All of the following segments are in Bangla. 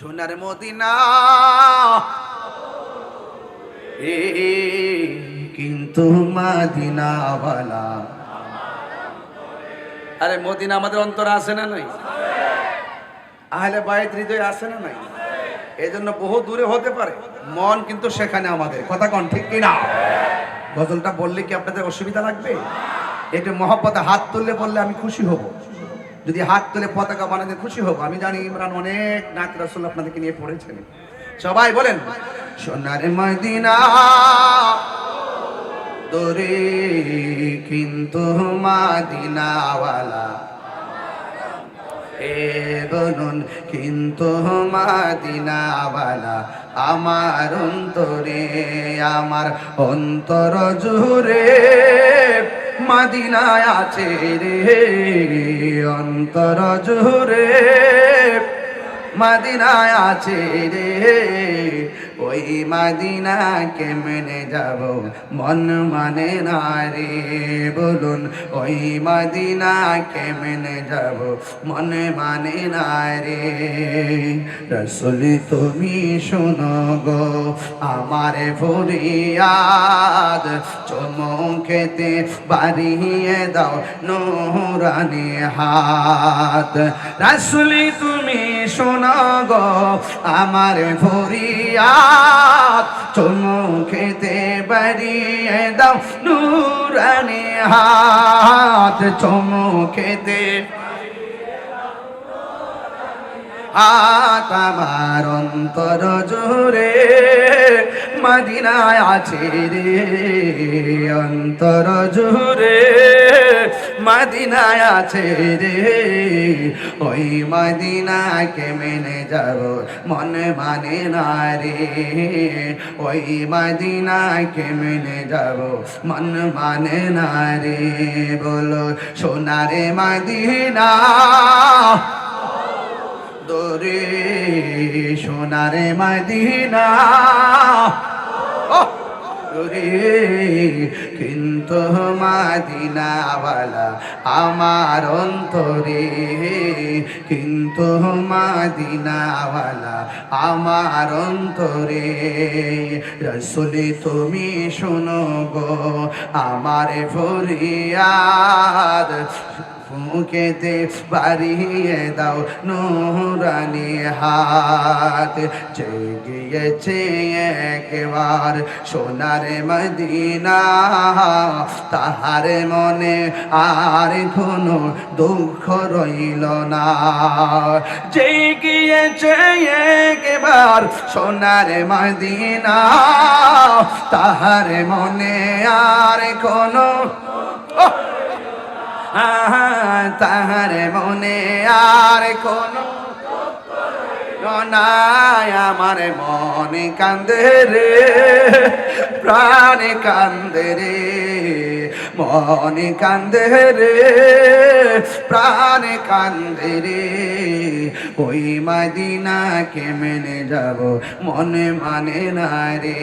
সোনার মদিনা। এ, কিন্তু মাদিনাওয়ালা। আরে মদিনা আমাদের অন্তর আছে না নাই? আহলে বাইত হৃদয় আছে না নাই? এই জন্য বহু দূরে হতে পারে। মন কিন্তু সেখানে আমাদের। কথা কন ঠিক কিনা? গজলটা বললে কি আপনাদের অসুবিধা লাগবে? একটু মহব্বতে হাত তুললে বললে আমি খুশি হব। যদি হাত তুলে পতাকা বানাতে খুশি হোক, আমি জানি ইমরান অনেক নাক রাসুল আপনাদেরকে নিয়ে পড়েছেন। সবাই বলেন, সোনার মদিনা দরে কিন্তু মাদিনাওয়ালা। এ বলুন, কিন্তু মাদিনাওয়ালা আমার অন্তরে, আমার অন্তর জুড়ে মাদিনায় আছে রে অন্তর জুড়ে মাদিনায় আছে রে। ওই মাদিনা কেমনে যাব? মন মানে না রে। বলুন, ওই মাদিনা কেমনে যাব? মন মানে না রে। রসুলি, তুমি শোনো গো, আমার ফরিয়াদ। চমকেতে বাড়িয়ে দাও নোরানি হাত। রাসুলি তুমি শোনো গ আমার খেতে চমকেতে বাড়িয়ে দাও নূরানি হাত খেতে হাত আমার অন্তর জোরে মদিনায় আছে রে, অন্তর জোরে মদিনায় আছে রে। ওই মদিনাকে মেনে যাব, মনে মানে না রে। ওই মদিনাকে মেনে যাব, মন মানে না রে। বলো, সোনারে মদিনা, দরে সোনারে মদিনা। কিন্তু মাদিনাওয়ালা আমার অন্তরে কিন্তু মাদিনাওয়ালা আমার অন্তরে। রসুলি তুমি শোনো গো আমার ফরিয়াদ। মুখেতে বাড়িয়ে দাও নুরানি হাত জেগিয়েছে একবার সোনার মদিনা, তাহার মনে আর কোনো দুঃখ রইল না জেগিয়েছে একবার সোনার মদিনা, তাহার মনে আর কোনো Oh! তাহার মনে আর কোনো নাই। আমার মনে কান্দে রে, প্রাণে কান্দে রে, মনে কান্দে রে, প্রাণে কান্দে রে। ওই মাদিনা কেমনে যাব, মনে মানে না রে।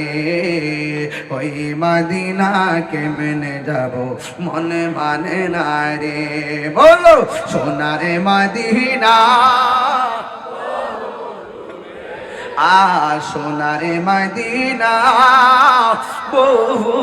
ওই মাদিনা কেমনে যাব? মনে মানে না রে। বলো, সোনারে মাদিনা। আ সোনারে মাদিনা। বহু